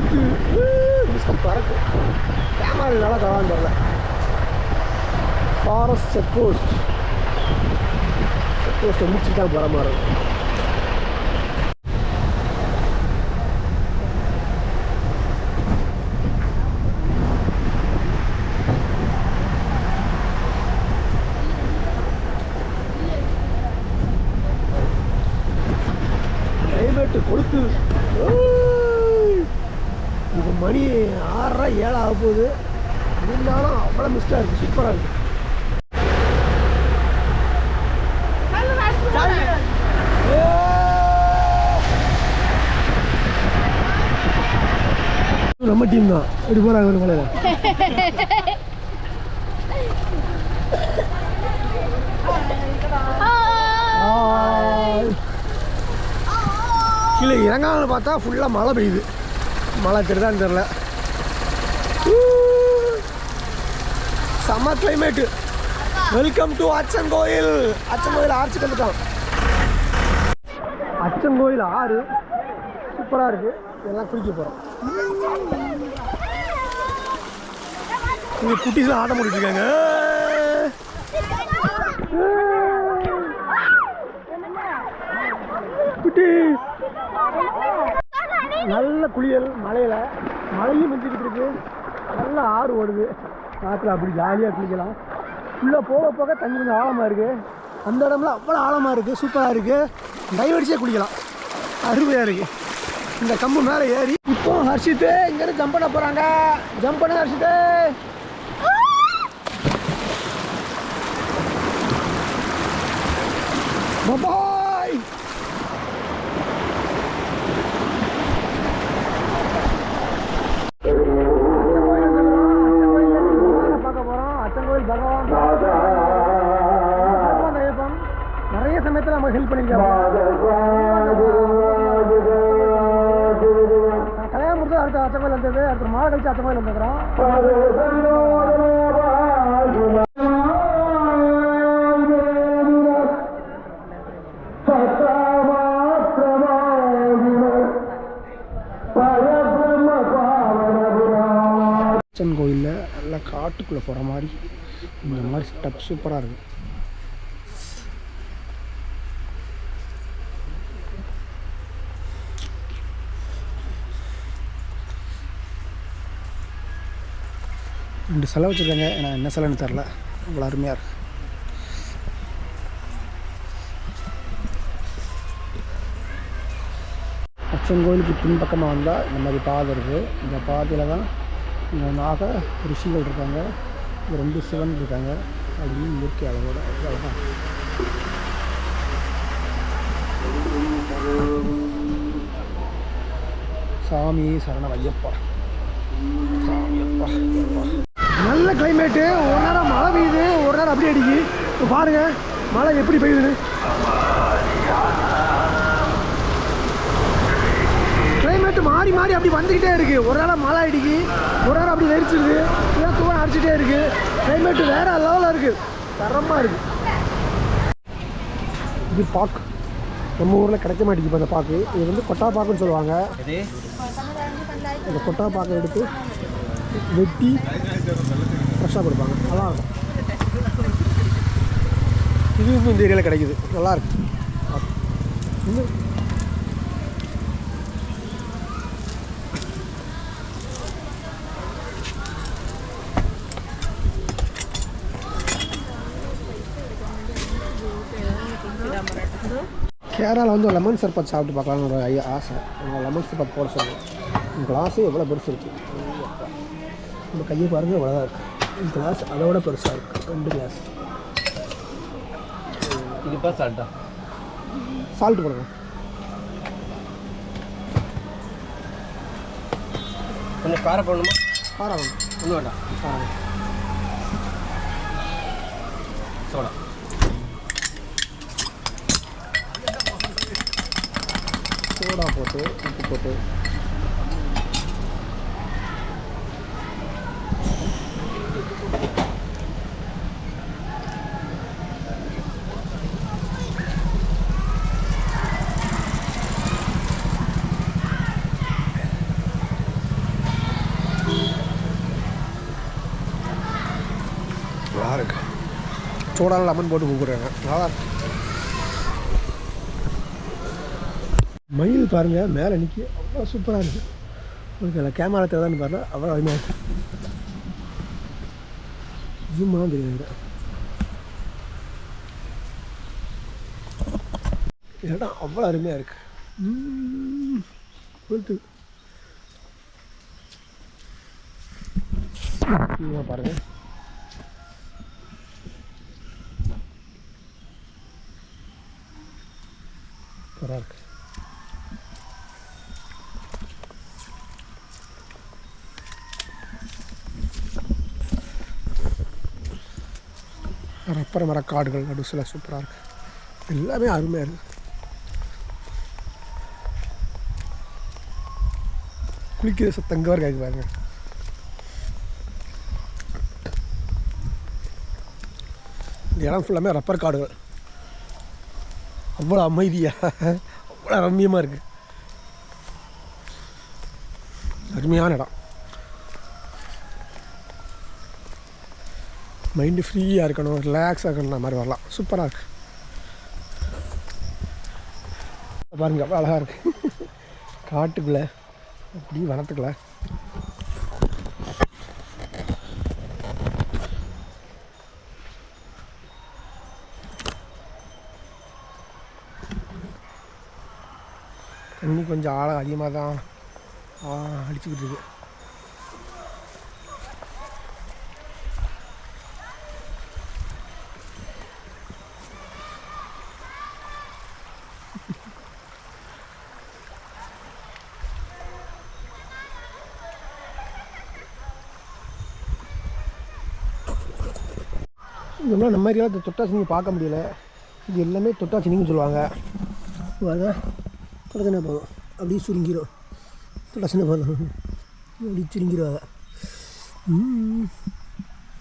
கொளுத்து டிஸ்கம் பறக்கும் கேமரா நல்லா தரான்னு ஃபாரஸ்ட் செக் போஸ்ட் செக் போஸ்ட்டை முடிச்சுட்டா பரமாக இருக்கும் மணி ஆறரை ஏழு ஆக போகுது. இருந்தாலும் அவ்வளோ மிஸ்டாக இருக்குது சூப்பராக இருக்குது நம்ம டீம் தான். எப்படி போகிறாங்க ஒரு மலையில் கீழே இறங்காமல் பார்த்தா ஃபுல்லாக மழை பெய்யுது. மழை தெரியுதான்னு தெரில செம்ம climate welcome to Achan Kovil. Achan கோயில் அச்சங்கோயில் ஆர்ச்சுக்கு வந்துட்டோம். அச்சங்கோயில் ஆறு. சூப்பராக இருக்குது எல்லாம் குளிக்க போகிறோம் இங்கே குட்டிஸ்லாம் ஆட்டம் முடிச்சிருக்காங்க இருக்காங்க. குட்டீஸ். நல்ல குளியல் மலையில் மழையும் மிஞ்சிக்கிட்டு இருக்கு. நல்ல ஆறு ஓடுது. காற்றுல அப்படி ஜாலியாக குளிக்கலாம். உள்ளே போக போக தண்ணி கொஞ்சம் ஆழமாக இருக்குது அந்த இடம்லாம் அவ்வளோ ஆழமாக இருக்குது சூப்பராக இருக்குது டைவடிச்சே குளிக்கலாம். அருமையாக இருக்குது இந்த கம்பு மேலே ஏறி இப்போ ஹர்ஷித்து இங்கேருந்து ஜம்ப் பண்ண போகிறாங்க ஜம்ப் பண்ண ஹர்ஷித்து. பாபா நிறைய நம்ம ஹெல்ப் பண்ணிருக்கோம் நான் கல்யாணம் முடிச்சு அடுத்த அச்சங்கோயில் இருந்தது அடுத்த மாலை கழிச்சு அச்சங்கோயில் வந்துக்கிறோம் அச்சன் கோயிலில் நல்லா காட்டுக்குள்ளே போகிற மாதிரி. இந்த மாதிரி செட்டப் சூப்பராக இருக்குது ரெண்டு சிலை வச்சுருக்காங்க. ஏன்னா என்ன சிலைன்னு தெரில. அவ்வளோ அருமையாக இருக்கு. அச்சன் கோயிலுக்கு பின்பக்கமாக வந்தால் இந்த மாதிரி பாதை இருக்குது இந்த பாதையில் தான் இங்கே நாக ரிஷிகள் இருக்காங்க. ரெண்டு சிவன் இருக்காங்க. அப்படின்னு இயற்கை அளவோட அவ்வளோதான் சாமி சரணம் ஐயப்பா. சாமி அப்பா நல்ல கிளைமேட்டு ஒரு நேரம் மழை பெய்யுது ஒரு நேரம் அப்படி அடிக்கு. இப்போ பாருங்க மழை எப்படி பெய்யுதுன்னு. கிளைமேட் மாறி மாறி அப்படி வந்துக்கிட்டே இருக்கு. ஒரு நேரம் மழை அடிக்கி ஒரு நேரம் அப்படி வெறிச்சிருது இல்லை தூரம் அடிச்சுட்டே இருக்கு. கிளைமேட் வேற லெவலில் இருக்கு. தரமாக இருக்கு. இது பாக்கு நம்ம ஊரில் கிடைக்க மாட்டேங்குது இப்போ அந்த பாக்கு இது வந்து கொட்டா பாக்குன்னு சொல்லுவாங்க இந்த கொட்டா பாக்கை எடுத்து வெட்டி ஃப்ரெஷ்ஷாக கொடுப்பாங்க. நல்லா இதுவும் இந்த ஏரியாவில் கிடைக்குது. நல்லாயிருக்கு இன்னும் கேரளாவில் வந்து லெமன் சர்பத் சாப்பிட்டு பார்க்கலான்னு ஒரு ஐயா ஆசை. லெமன் சர்பத் போட சொல்லுங்கள் கிளாஸே எவ்வளோ பெருசு இருக்குது இந்த கையை பாருங்கள் இவ்வளோ தான் இருக்குது கிளாஸ் அதோட பெருசாக இருக்குது ரெண்டு கிளாஸ் இதுப்பா சால்ட்டா சால்ட் போடுங்க. கொஞ்சம் காரம் போடணுமா? காரம் வேணும். ஒன்றும் வேண்டாம். காரம் சோடா. சோடா போட்டு உப்பு போட்டு. நல்லா சோடான லெமன் போட்டு கூப்பிடுறாங்க நல்லா மயில் பாருங்கள் மேலே நிற்கி அவ்வளோ சூப்பராக இருக்குது உங்களுக்கு அதில் கேமரா தேவைன்னு பாருங்கள் அவ்வளோ அருமையாக இருக்குது ஜூம்லாம் தெரியுது இடம் அவ்வளோ அருமையாக இருக்குது கொளுத்து பாருங்கள் சூப்பராக இருக்குது ரப்பர் காடுகள் நடுசில் சூப்பராக இருக்கு. எல்லாமே அருமையாக இருக்குது குளிக்கிற சத்தம் வரை பாருங்க. இந்த இடம் ஃபுல்லாமே ரப்பர் காடுகள். அவ்வளோ அமைதியாக அவ்வளோ ரம்மியமாக இருக்குது அருமையான இடம். மைண்டு ஃப்ரீயாக இருக்கணும் ரிலாக்ஸாக இருக்கணும் மாதிரி வரலாம். சூப்பராக இருக்கு. பாருங்க அவ்வளோ அழகாக இருக்கு. காட்டுக்குள்ளே அப்படி வனத்துக்குள்ளே. கொஞ்சம் ஆழம் அதிகமாக தான் அடிச்சுக்கிட்டு இருக்கு. இதெல்லாம் நம்ம ஏரியாவில் இந்த தொட்டாசினிங்க பார்க்க முடியல. இது எல்லாமே தொட்டாசினிங்கன்னு சொல்லுவாங்க. அதான் தொட்டாசினா போதும். அப்படியே சுருங்கிடும் தொட்டாசினா பண்ணணும் அப்படி சுருங்கிடுவாங்க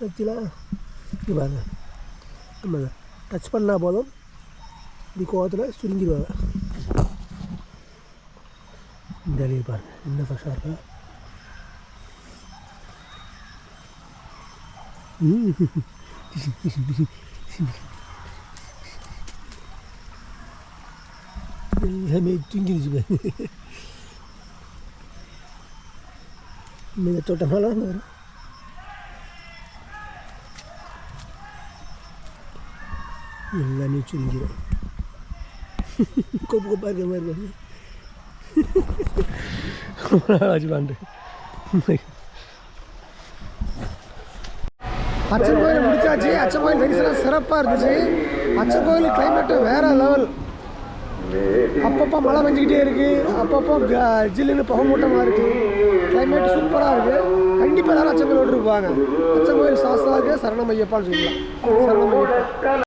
ஆக்சுவலா பாருங்க. நம்ம டச் பண்ணால் போதும். இப்படி கோவத்தில் சுருங்கிடுவாங்க இந்த அழிவு பாருங்க. என்ன ஃப்ரெஷ்ஷாக இருக்கா? ம் எல்லாமே தூங்கிடுச்சு பாரு. இந்த தோட்டமால வரும் எல்லாமே சுருங்கிடும் கொப்பு கொப்பா இருக்கிற மாதிரி பாருங்க வச்சுப்பாண்டு அச்சன் கோயில் முடிச்சாச்சு அச்சன் கோயில் தரிசனம் சிறப்பாக இருந்துச்சு அச்சன் கோயில் கிளைமேட்டு வேற லெவல் அப்பப்போ மழை பெஞ்சிக்கிட்டே இருக்கு. அப்பப்போ ஜில்லுன்னு புகை மூட்டமாக இருக்கு கிளைமேட் சூப்பராக இருக்கு. கண்டிப்பாக எல்லாரும் அச்சங்கோயில் விட்டுருப்பாங்க அச்சங்கோயில் சாஸ்தாவுக்கு சரணம் ஐயப்பான்னு சொல்லலாம் சரணம்